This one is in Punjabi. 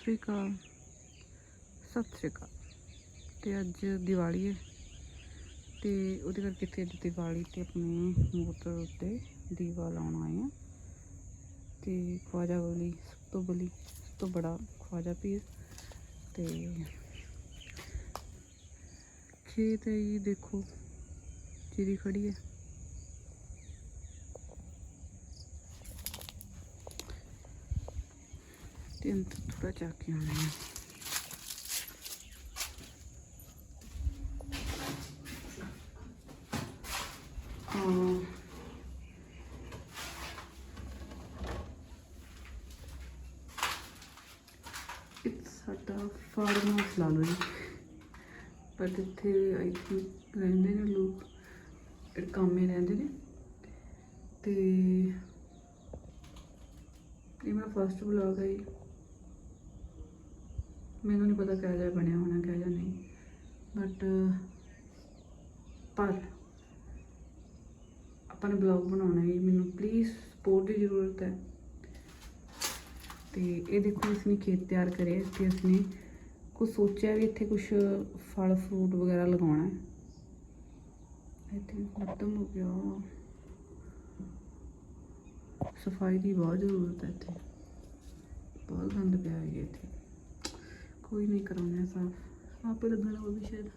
ਸ੍ਰੀ ਅਕਾਲ। ਸਤਿ ਸ੍ਰੀ ਅਕਾਲ। ਤੇ ਅੱਜ ਦੀਵਾਲੀ ਹੈ। ਤੇ ਉਹਦੇ ਕਰਕੇ ਇੱਥੇ ਅੱਜ ਦੀਵਾਲੀ ਤੇ ਆਪਣੇ ਮੋਟਰ ਉੱਤੇ ਦੀਵਾ ਲਾਉਣ ਆਏ ਆ ਤੇ ਖਵਾਜਾ ਬਲੀ, ਸਭ ਤੋਂ ਬਲੀ, ਸਭ ਤੋਂ ਬੜਾ ਖਵਾਜਾ ਪੀਰ। ਤੇ ਖੇਤ ਹੈ ਜੀ, ਦੇਖੋ ਚੀਰੀ ਖੜੀ ਹੈ। ਤੇ ਅੰਦਰ ਥੋੜਾ ਚੱਕ ਕੇ ਆਉਣੇ ਆ ਹਾਂ ਇਹ ਸਾਡਾ ਫਾਰਮ ਹਾਊਸ ਲਾ ਲਓ ਜੀ ਪਰ ਇੱਥੇ ਆਈ ਥਿੰਕ ਰਹਿੰਦੇ ਨੇ ਲੋਕ ਇਹ ਰਹਿੰਦੇ ਨੇ ਤੇ ਇਹ ਮੇਰਾ ਫਸਟ ਵਲੌਗ ਹੈ ਜੀ ਮੈਨੂੰ ਨਹੀਂ ਪਤਾ ਕਿਹੋ ਜਿਹਾ ਬਣਿਆ ਹੋਣਾ, ਕਿਹੋ ਜਿਹਾ ਨਹੀਂ। ਬਟ ਪਰ ਆਪਾਂ ਨੇ ਬਲੌਗ ਬਣਾਉਣਾ ਹੈ ਮੈਨੂੰ ਪਲੀਜ਼ ਸਪੋਰਟ ਦੀ ਜ਼ਰੂਰਤ ਹੈ। ਤੇ ਇਹ ਦੇਖੋ, ਇਸਨੇ ਖੇਤ ਤਿਆਰ ਕਰਿਆ ਤੇ ਇਸਨੇ ਕੁਝ ਸੋਚਿਆ ਵੀ ਇੱਥੇ ਕੁਝ ਫਲ ਫਰੂਟ ਵਗੈਰਾ ਲਗਾਉਣਾ ਹੈ। ਆਈ ਥਿੰਕ ਖਤਮ ਹੋ ਗਿਆ। ਸਫ਼ਾਈ ਦੀ ਬਹੁਤ ਜ਼ਰੂਰਤ ਹੈ ਇੱਥੇ। ਬਹੁਤ ਗੰਦ ਪਿਆ ਹੈ ਇੱਥੇ। ਕੋਈ ਨਹੀਂ ਕਰਾਉਣਾ ਸਾਫ਼। ਆਪੇ ਲੱਗਣਾ ਉਹ ਵੀ ਸ਼ਾਇਦ।